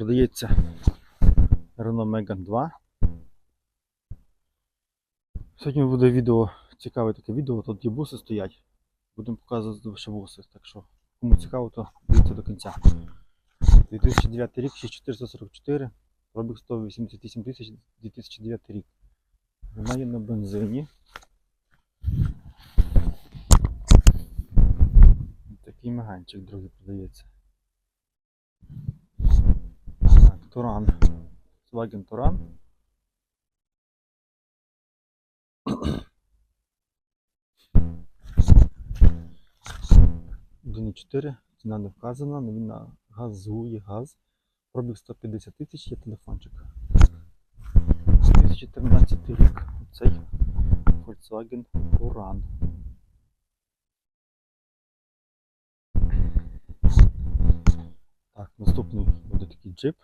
продається Renault Megane 2. Сьогодні буде відео, цікаве таке відео, тут є буси стоять. Будемо показувати ще буси. Так що, кому цікаво, то дивіться до кінця. 2009 рік, 6444, пробіг 188 тисяч 2009 рік. Вона є на бензині. Такий меганчик, друзі, продається. Так, Туран. Volkswagen Туран. Один і 4, ціна не вказана, він на газує газ. Пробіг 150 тисяч, є телефончик. 2013 рік. Цей Volkswagen Туран. Так, наступний буде такий джип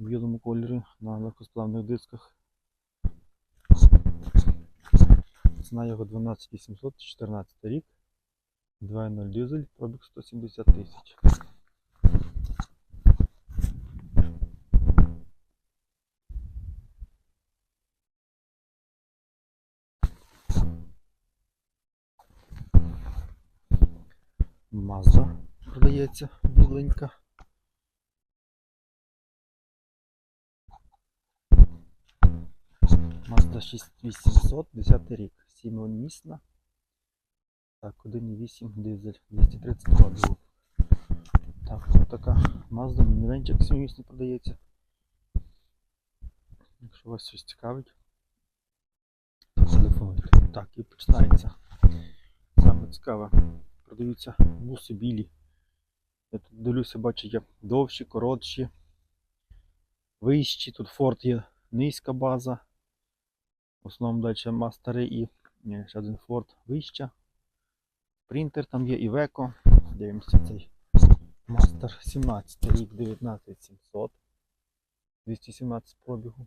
в білому кольорі на легкосплавних дисках. Ціна його 12800, 14 рік. 2.0 дизель, пробіг 170 тисяч. Mazda продається біленька. Mazda 6800, 10 рік, 7-місна. Так, 1.8 дизель, 230 пробігів. Так, тут така Mazda мінівенчик 7-місний продається. Якщо вас щось цікавить, то телефонуйте. Так, і починається. Саме цікаве. Продаються буси білі. Я тут дивлюся, бачу, є довші, коротші, вищі. Тут Ford є низька база. В основному далі мастери і ще один Ford вища. Принтер там є і Веко. Дивимося цей Мастер 17 рік 19700. 217 пробігу.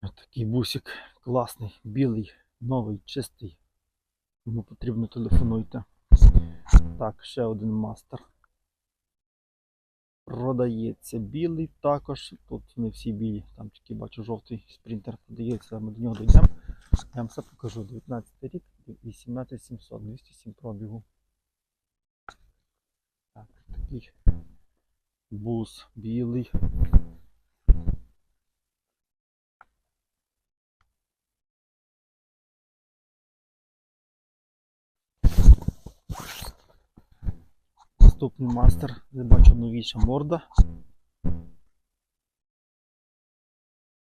Такий бусик класний, білий, новий, чистий. Кому потрібно телефонуйте. Так, ще один мастер. Продається білий також. Тут не всі білі, там тільки бачу жовтий спринтер продається, ми до нього дійдемо. Я вам все покажу. 19 рік, 18700, 207 пробігу. Так, такий бус білий. Наступний мастер, я бачу новіша морда.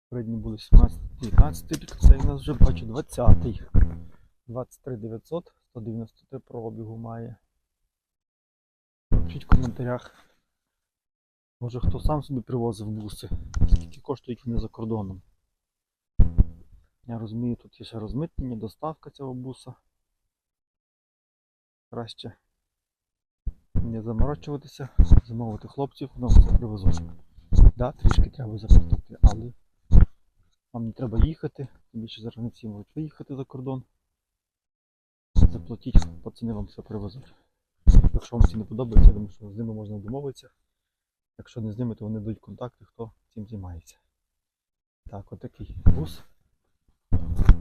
Передні були 17 19 рік, це у нас вже бачу 20-й. 23 900, 193 пробігу має. Пишіть в коментарях. Може хто сам собі привозив буси, скільки коштують вони за кордоном. Я розумію, тут є ще розмитнення, доставка цього буса. Краще не заморочуватися, замовити хлопців, воно все привезуть. Да, трішки треба заплатити, але вам не треба їхати, тим більше зараз не всі можуть виїхати за кордон. Заплатіть, пацани вам все привезуть. Якщо вам ці не подобається, я думаю, що з ними можна домовитися. Якщо не з ними, то вони дають контакти, хто цим займається. Так, отакий бус.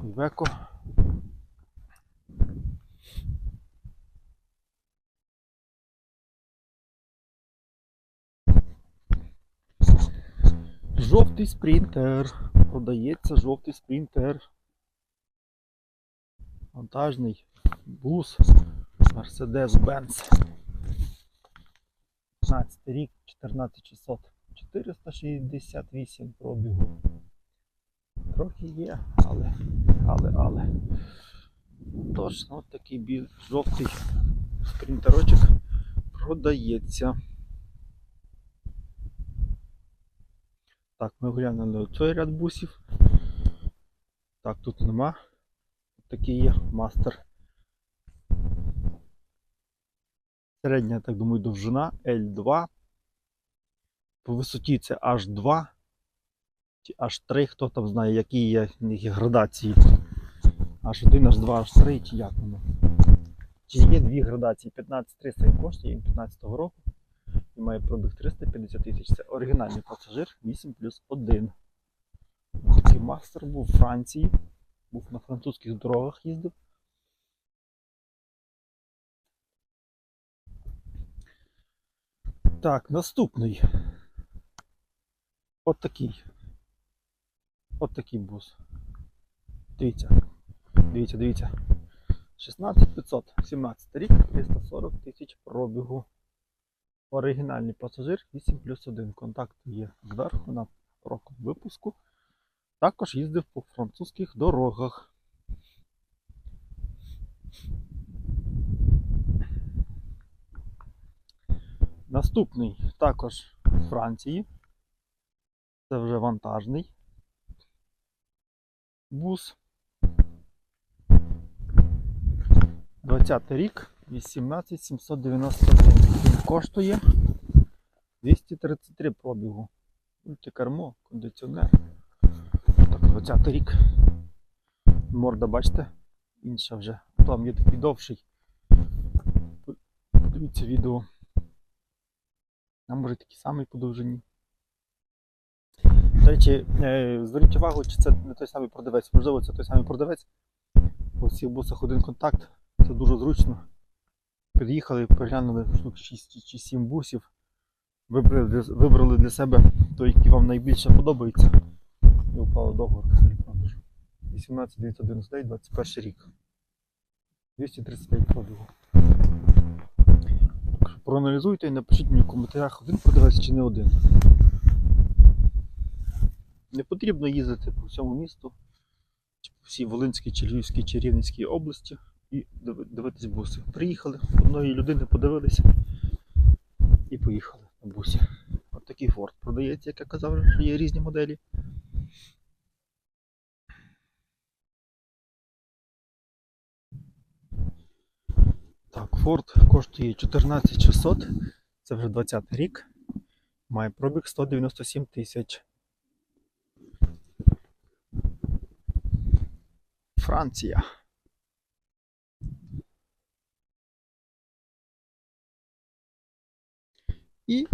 Веко. Жовтий спринтер. Продається жовтий спринтер. Вантажний бус Mercedes-Benz. 15 рік, 14600. 468 пробігу. Трохи є, але, але, але. Тож, от такий біль, жовтий спринтерочок продається. Так, ми оглянули цей ряд бусів. Так, тут нема. Такий є мастер. Середня, так думаю, довжина L2. По висоті це H2 чи H3, хто там знає, які є є градації. H1, H2, H3 чи як воно. Чи є дві градації 15300 він коштує, він 15 року і має пробіг 350 тисяч. Це оригінальний пасажир 8 плюс 1. Такий мастер був у Франції, був на французьких дорогах їздив. Так, наступний. От такий. От такий бус. Дивіться. Дивіться, дивіться. 16500, 17 рік, 340 тисяч пробігу. Оригінальний пасажир 8 плюс 1. Контакт є зверху на роком випуску. Також їздив по французьких дорогах. Наступний також з Франції. Це вже вантажний бус. 20 рік, 18791. Він коштує 233 пробігу. Мультикермо, кондиціонер. Так, 20 рік. Морда, бачите? Інша вже. Там є такий довший. Подивіться відео. А може такий самий по довжині. До речі, е, зверніть увагу, чи це не той самий продавець. Можливо, це той самий продавець. По всіх бусах один контакт. Це дуже зручно. Під'їхали, переглянули штук 6 чи 7 бусів. Вибрали вибрали для себе той, який вам найбільше подобається. І упали договор продажу. 18 999, 21 рік. 235 пробігу. Проаналізуйте і напишіть мені в коментарях, один продавець чи не один. Не потрібно їздити по всьому місту, по всій Волинській, чи Львівській, чи Рівненській області і диви- дивитись буси. Приїхали, одної людини подивилися і поїхали на бусі. От такий Ford продається, як я казав, що є різні моделі. Так, Ford коштує 14600, це вже 20 рік. Має пробіг 197 тисяч. Франція. І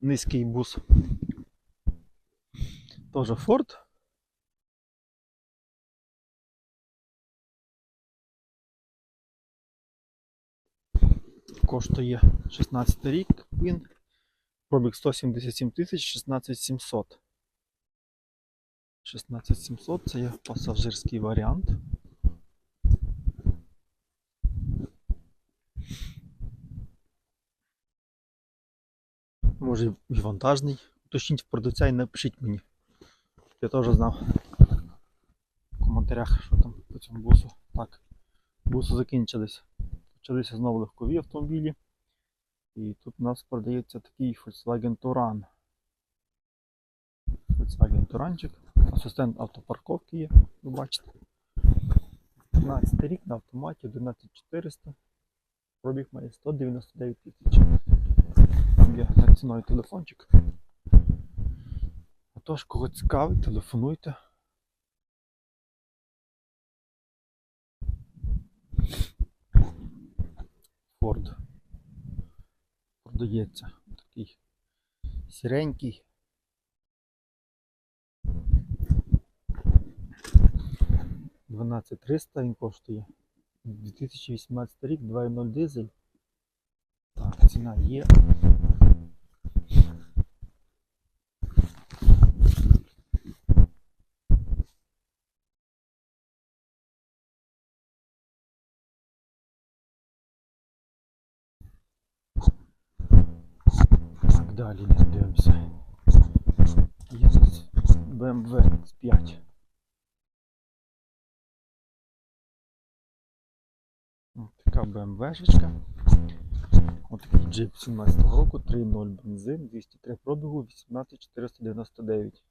низький бус. Тоже Ford. Коштує 16 рік. Він пробіг 177 тисяч 16700. 16700 це є пасажирський варіант. Може і вантажний. Уточніть в продавця і напишіть мені. Я теж знав в коментарях, що там по цьому бусу. Так, буси закінчились. Почалися знову легкові автомобілі. І тут у нас продається такий Volkswagen Touran. Volkswagen Touranчик. Асистент автопарковки є, ви бачите. 15 рік на автоматі 11400. Пробіг має 199 тисяч. Є за ціною телефончик. Отож, кого цікавить, телефонуйте. Ford продається такий сіренький. Дванадцять триста він коштує. 2018 рік, 2.0 дизель. Так, ціна є. Далі не дивимося. Є нас BMW X5. Така BMW-шечка. Ось такий джип 17 року, 3.0 бензин, 203 пробігу, 18499.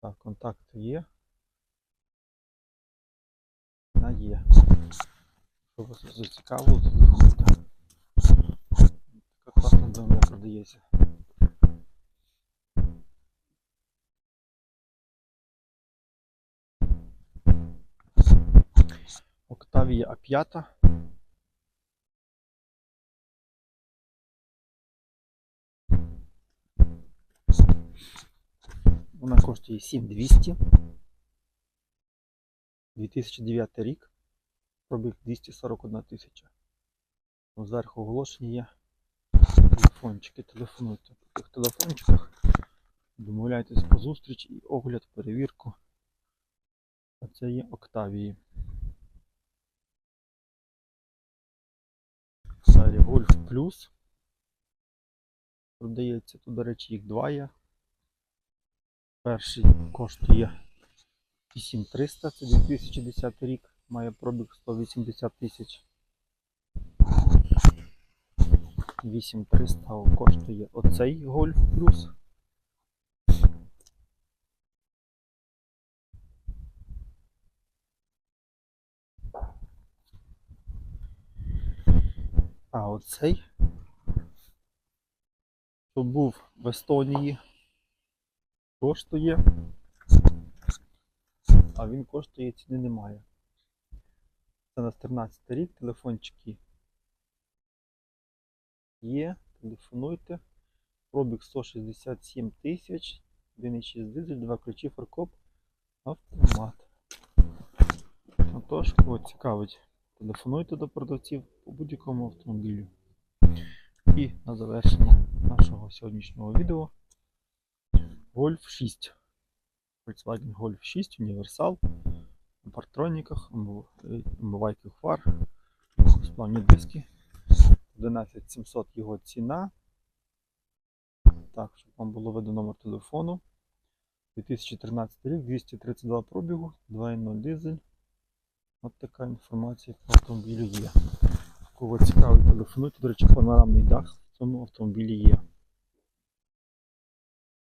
Так, контакти є. На є. Що вас зацікавило, Така класна продається. Octavia A5. Вона коштує 7200. 2009 рік. Пробіг 241 тисяча. Ну, Зверху оголошення є. Телефончики, телефонуйте по тих телефончиках. Домовляйтесь по зустріч і огляд, перевірку. А це є Октавії. Далі Golf Plus. Продається тут, до речі, їх два є. Перший коштує 8300, це 2010 рік, має пробіг 180 тисяч. 8300 коштує оцей Golf Plus. А оцей, що був в Естонії, коштує. А він коштує ціни немає. Це на 13 рік, телефончики є, телефонуйте. Пробіг 167 тисяч, 1,6 дизель, 2 ключі, фаркоп, автомат. Отож, кого цікавить, телефонуйте до продавців по будь-якому автомобілю. І на завершення нашого сьогоднішнього відео Golf 6. Volkswagen Golf 6 універсал на партроніках, омивайки фар, сплавні диски. 11700 його ціна. Так, щоб вам було видно номер телефону. 2013 рік, 232 пробігу, 2.0 дизель. От така інформація по автомобілю є. Кого цікавий телефонуйте. До речі, панорамний дах в цьому автомобілі є.